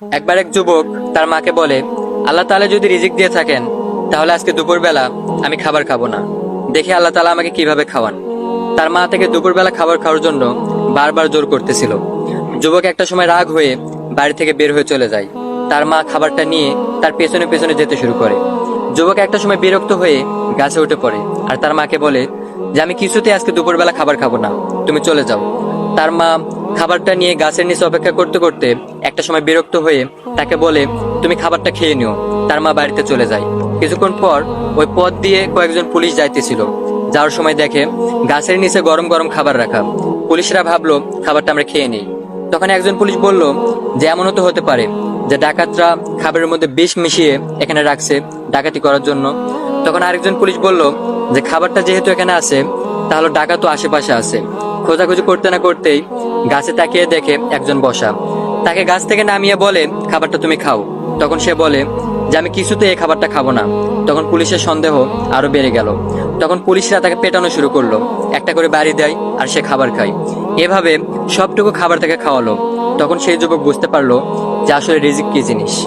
একবার এক যুবক তার মাকে বলে, আল্লাহ তাআলা যদি রিজিক দিয়ে থাকেন, তাহলে আজকে দুপুরবেলা আমি খাবার খাব না। দেখি আল্লাহ তাআলা আমাকে কীভাবে খাওয়ান। তার মা থেকে দুপুরবেলা খাবার খাওয়ার জন্য বারবার জোর করতেছিল। যুবক একটা সময় রাগ হয়ে বাড়ি থেকে বের হয়ে চলে যায়। তার মা খাবারটা নিয়ে তার পেছনে পেছনে যেতে শুরু করে। যুবক একটা সময় বিরক্ত হয়ে গাছে উঠে পড়ে আর তার মাকে বলে, যে আমি কিছুতে আজকে দুপুরবেলা খাবার খাব না। তুমি চলে যাও। তার মা খাবারটা নিয়ে গাছের নিচে অপেক্ষা করতে করতে একটা সময় বিরক্ত হয়ে তাকে বলে, তুমি খাবারটা খেয়ে নিও। তার মা বাড়িতে চলে যায়। কিছুক্ষণ পর ওই পথ দিয়ে কয়েকজন পুলিশ যাইতেছিল। যাওয়ার সময় দেখে গাছের নিচে গরম গরম খাবার রাখা। পুলিশরা ভাবলো, খাবারটা আমরা খেয়ে নিই। তখন একজন পুলিশ বলল, যে এমনও তো হতে পারে যে ডাকাতরা খাবারের মধ্যে বিষ মিশিয়ে এখানে রাখছে ডাকাতি করার জন্য। তখন আরেকজন পুলিশ বলল, যে খাবারটা যেহেতু এখানে আছে, তাহলে ডাকাত তো আশেপাশে আছে। খোঁজাখুঁজি করতে না করতেই গাছে তাকিয়ে দেখে একজন বসা। তাকে গাছ থেকে নামিয়ে বলে, খাবারটা তুমি খাও। তখন সে বলে, যে আমি কিছুতে এই খাবারটা খাব না। তখন পুলিশের সন্দেহ আরও বেড়ে গেল। তখন পুলিশরা তাকে পেটানো শুরু করল। একটা করে বাড়ি দেয় আর সে খাবার খায়। এভাবে সবটুকু খাবার তাকে খাওয়ালো। তখন সেই যুবক বুঝতে পারল যে আসলে রিজিক কি জিনিস।